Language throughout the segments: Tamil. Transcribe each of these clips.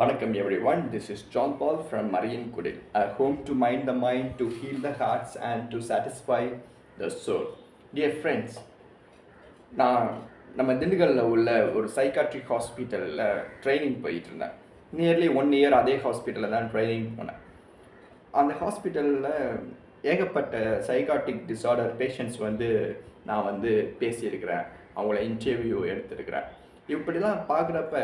வணக்கம் everyone this is John Paul from Marian Kudil a home to mind the mind to heal the hearts and to satisfy the soul dear friends நான் நம்ம திண்டுக்கல்லில் உள்ள ஒரு சைக்காட்ரிக் ஹாஸ்பிட்டலில் ட்ரைனிங் போயிட்டு இருந்தேன் நியர்லி ஒன் இயர் அதே ஹாஸ்பிட்டலில் தான் ட்ரைனிங் போனேன். அந்த ஹாஸ்பிட்டலில் ஏகப்பட்ட சைக்காட்டிக் டிஸார்டர் பேஷண்ட்ஸ் வந்து நான் வந்து பேசியிருக்கிறேன். அவங்கள இன்டர்வியூ எடுத்திருக்கிறேன். இப்படிலாம் பார்க்குறப்ப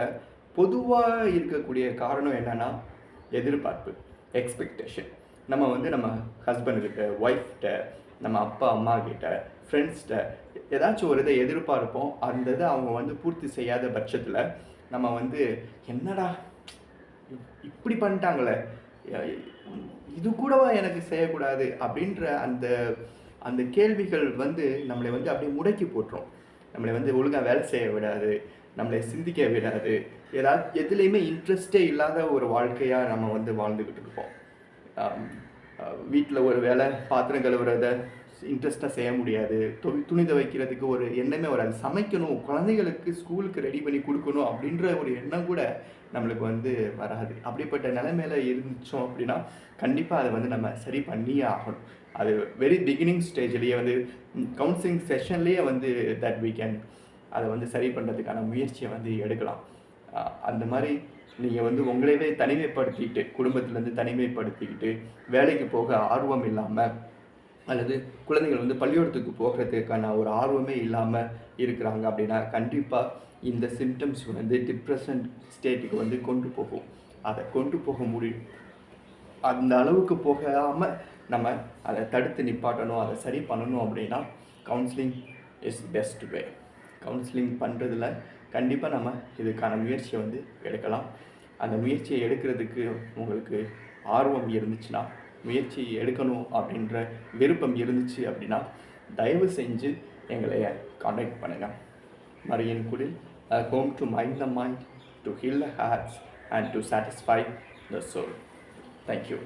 பொதுவாக இருக்கக்கூடிய காரணம் என்னென்னா எதிர்பார்ப்பு எக்ஸ்பெக்டேஷன் நம்ம வந்து நம்ம ஹஸ்பண்ட்கிட்ட ஒய்ஃப்கிட்ட நம்ம அப்பா அம்மா கிட்ட ஃப்ரெண்ட்ஸ்கிட்ட ஏதாச்சும் ஒரு இதை எதிர்பார்ப்போம். அந்த இதை அவங்க வந்து பூர்த்தி செய்யாத பட்சத்தில் நம்ம வந்து என்னடா இப்படி பண்ணிட்டாங்களே? இது கூடவா எனக்கு செய்யக்கூடாது? அப்படின்ற அந்த அந்த கேள்விகள் வந்து நம்மளை வந்து அப்படியே முடக்கி போட்டுரும். நம்மளை வந்து ஒழுங்காக வேலை செய்ய விடாது நம்மளை சிந்திக்க விடாது. ஏதாவது எதுலேயுமே இன்ட்ரெஸ்டே இல்லாத ஒரு வாழ்க்கையாக நம்ம வந்து வாழ்ந்துக்கிட்டு இருப்போம். வீட்டில் ஒரு வேலை பாத்திரம் கழுவுறத இன்ட்ரெஸ்ட்டாக செய்ய முடியாது. துணி துணி துவைக்கிறதுக்கு ஒரு எண்ணமே வராது. சமைக்கணும் குழந்தைகளுக்கு ஸ்கூலுக்கு ரெடி பண்ணி கொடுக்கணும் அப்படின்ற ஒரு எண்ணம் கூட நம்மளுக்கு வந்து வராது. அப்படிப்பட்ட நிலைமையில இருந்துச்சோம் அப்படின்னா கண்டிப்பாக அதை வந்து நம்ம சரி பண்ணியே ஆகணும். அது வெரி பிகினிங் ஸ்டேஜ்லேயே வந்து கவுன்சிலிங் செஷன்லேயே வந்து தட் வீ கேன் அதை வந்து சரி பண்ணுறதுக்கான முயற்சியை வந்து எடுக்கலாம். அந்த மாதிரி நீங்கள் வந்து உங்களையவே தனிமைப்படுத்திக்கிட்டு குடும்பத்துலேருந்து தனிமைப்படுத்திக்கிட்டு வேலைக்கு போக ஆர்வம் இல்லாமல் அல்லது குழந்தைகள் வந்து பள்ளிக்கூடத்துக்கு போகிறதுக்கான ஒரு ஆர்வமே இல்லாமல் இருக்கிறாங்க அப்படின்னா கண்டிப்பாக இந்த சிம்டம்ஸ் வந்து டிப்ரெஷன் ஸ்டேட்டுக்கு வந்து கொண்டு போகும். அதை கொண்டு போக முடியும். அந்த அளவுக்கு போகாமல் நம்ம அதை தடுத்து நிப்பாட்டணும் அதை சரி பண்ணணும் அப்படின்னா counselling is best way counselling பண்ணுறதுல கண்டிப்பாக நம்ம இதுக்கான முயற்சியை வந்து எடுக்கலாம். அந்த முயற்சியை எடுக்கிறதுக்கு உங்களுக்கு ஆர்வம் இருந்துச்சுன்னா முயற்சி எடுக்கணும் அப்படின்ற விருப்பம் இருந்துச்சு அப்படின்னா தயவு செஞ்சு எங்களை காண்டாக்ட் பண்ணுங்கள் Marian Kudil home to mind the mind to heal the hearts and to satisfy the soul thank you